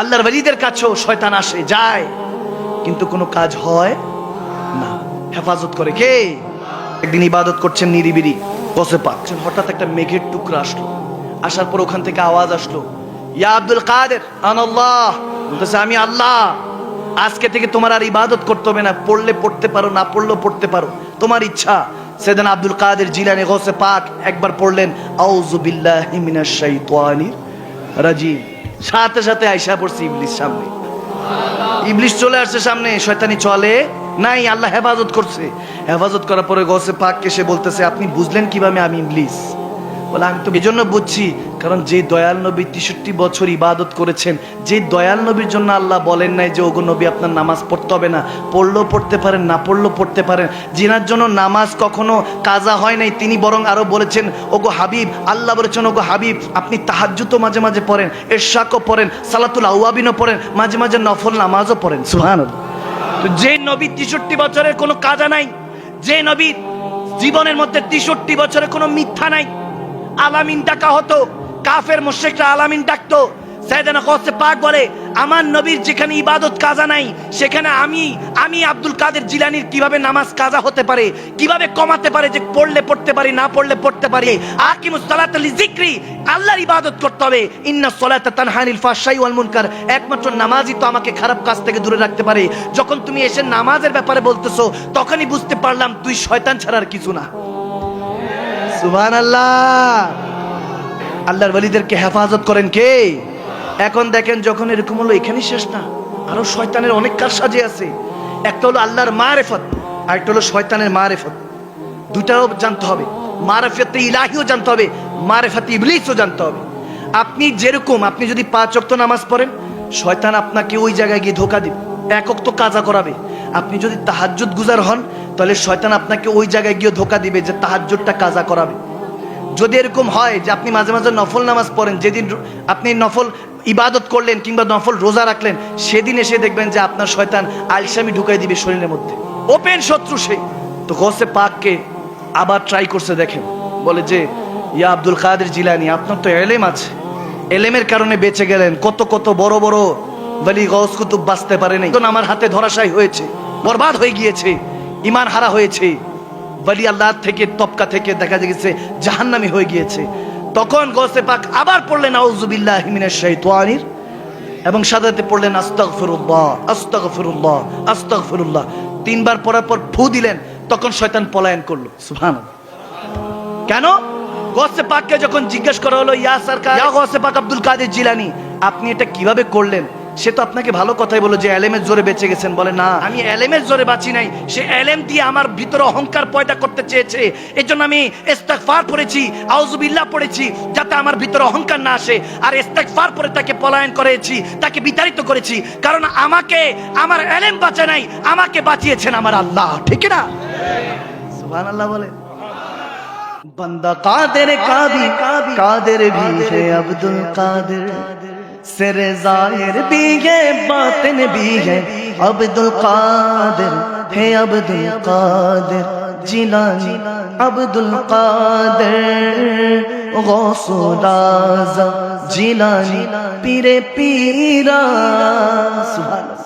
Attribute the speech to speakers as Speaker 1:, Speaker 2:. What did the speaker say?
Speaker 1: আল্লাহর ওয়ালিদের কাছেও শয়তান আসে, যায়। কিন্তু কোনো কাজ হয় না। হেফাজত করে কে? একদিন ইবাদত করছেন নিরিবিরি বসে পাচ্ছেন। হঠাৎ একটা মেঘের টুকরা আসলো। আসার পর ওখান থেকে আওয়াজ আসলো, ইয়া আব্দুল কাদের? আনাল্লাহ। বলতেছে, আমি আল্লাহ। আজকে থেকে তোমার আর ইবাদত করতে হবে না। পড়লে পড়তে পারো, না পড়লেও পড়তে পারো। তোমার ইচ্ছা। সেদিন আব্দুল কাদের জিলানি গোসে পাক একবার পড়লেন, আউযু বিল্লাহি মিনাশ শাইতানির রাজিম। সাথে সাথে আইসা পড়ছে ইবলিস সামনে। ইবলিশ চলে আসছে সামনে, শয়তানি চলে। নাই, আল্লাহ হেফাজত করছে। হেফাজত করার পরে গসে পাক সে বলতেছে, আপনি বুঝলেন কীভাবে আমি ইবলিশ বলে আমি তো জন্য বুঝছি, কারণ যে দয়াল নবী তেষট্টি বছর ইবাদত করেছেন যে দয়াল নবীর জন্য আল্লাহ বলেন নাই যে, ওগো নবী, আপনার নামাজ পড়তে হবে না। পড়লেও পড়তে পারেন, না পড়লেও পড়তে পারেন। যিনার জন্য নামাজ কখনো কাজা হয় নাই, তিনি বরং আরও বলেছেন, ওগো হাবিব, আল্লাহ বলেছেন, ওগো হাবিব, আপনি তাহাজ্জুতো মাঝে মাঝে পড়েন এরশাকও পড়েন, সালাতুল আউয়াবিনও পড়েন, মাঝে মাঝে নফল নামাজও পড়েন। সুহান তো যে নবী তেষট্টি বছরের কোনো কাজা নাই, যে নবী জীবনের মধ্যে তেষট্টি বছরে কোনো মিথ্যা নাই আলামিন ডাকা হতো, কাফের মুশরিকরা আলামিন ডাকতো। সাইদানা কসে পাক বলে, আমার নবীর যেখানে ইবাদত কাজা নাই, সেখানে আমি আমি আব্দুল কাদের জিলানির কীভাবে নামাজ কাজা হতে পারে, কীভাবে কমাতে পারে যে পড়লে পড়তে পারি, না পড়লে পড়তে পারি, আকিমুস সালাত লিজিক্রি আল্লাহর ইবাদত করতে হবে। ইন্না সলাতা তানহানিল ফাহশাই ওয়াল মুনকার। একমাত্র নামাজই তো আমাকে খারাপ কাজ থেকে দূরে রাখতে পারে। যখন তুমি এসে নামাজের ব্যাপারে বলতেছো, তখনই বুঝতে পারলাম তুই শয়তান ছাড়ার কিছু না। সুবহান আল্লাহ আল্লাহর ওয়ালিদেরকে হেফাজত করেন কে? এখন দেখেন যখন এরকম হলো, এখানেই শেষ না। আরও শয়তানের অনেক কাজ সাজে আছে। একটা হলো আল্লাহর মারেফত আর একটা হলো শয়তানের মারেফত। দুটাও জানতে হবে। মারেফতে ইলাহিও জানতে হবে, মারেফতে ইবলিসও জানতে হবে। আপনি যেরকম, আপনি যদি পাঁচ অক্ত নামাজ পড়েন, শয়তান আপনাকে ওই জায়গায় গিয়ে ধোকা দিবে, এক অক্ত কাজা করাবে। আপনি যদি তাহাজ্জুদ গুজার হন তাহলে শয়তান আপনাকে ওই জায়গায় গিয়ে ধোকা দিবে যে তাহাজ্জুদটা কাজা করাবে। যদি এরকম হয় যে আপনি মাঝে মাঝে নফল নামাজ পড়েন, যেদিন আপনি নফল ইবাদত করলেন কিংবা নফল রোজা রাখলেন, সেদিন এসে দেখবেন যে আপনার শয়তান আলসামি ঢুকাই দিবে শরীরের মধ্যে। ওপেন শত্রু সে। তো গোসে পাককে আবার ট্রাই করছে দেখেন। বলে যে, ইয়া আব্দুল কাদের জিলানি, আপনার তো এলেম আছে। এলেমের কারণে বেঁচে গেলেন। কত কত বড় বড় বলি গস কুতুব বাঁচতে পারেনি আমার হাতে ধরাশাই হয়েছে, বরবাদ হয়ে গিয়েছে। ইমান হারা হয়েছে। বলি আল্লাহ থেকে তপকা থেকে দেখা গেছে, জাহান্নামি হয়ে গিয়েছে। তখন গোসে পাক আবার পড়লেন আউজুবিল্লাহ হিমিনের শাইতানির এবং সাদাতে পড়লেন, আস্তাগফিরুল্লাহ আস্তাগফিরুল্লাহ আস্তাগফিরুল্লাহ। তিনবার পড়ার পর ফু দিলেন, তখন শয়তান পলায়ন করল। সুবহানাল্লাহ। কেন? গসে পাককে যখন জিজ্ঞেস করা হলো, ইয়া সরকার, ইয়া পাক আব্দুল কাদের জিলানি, আপনি এটা কীভাবে করলেন? সে তো আপনাকে ভালো কথাই বলো যে এলেমের জোরে বেঁচে গেছেন বলে না আমি এলেমের জোরে বাঁচি নাই সে এলেম দিয়ে আমার ভিতরে অহংকার পয়দা করতে চেয়েছে এর জন্য আমি ইস্তেগফার পড়েছি আউযুবিল্লাহ পড়েছি যাতে আমার ভিতরে অহংকার না আসে আর ইস্তেগফার পরে তাকে পলায়ন করেছি তাকে বিতাড়িত করেছি কারণ আমাকে আমার এলেম বাঁচে নাই আমাকে বাঁচিয়েছেন আমার আল্লাহ ঠিক না সুবহানাল্লাহ বলে बंदा कादिर कादी कादिर भी है अब्दुल कादिर সেরে জায়ের বিয়ে, বাতেন বিয়ে। আব্দুল কাদের, হে আব্দুল কাদের, জিলানি আব্দুল কাদের। গৌসুল আজম, জিলানি, পীরে পীরা, সুবহানাল্লাহ।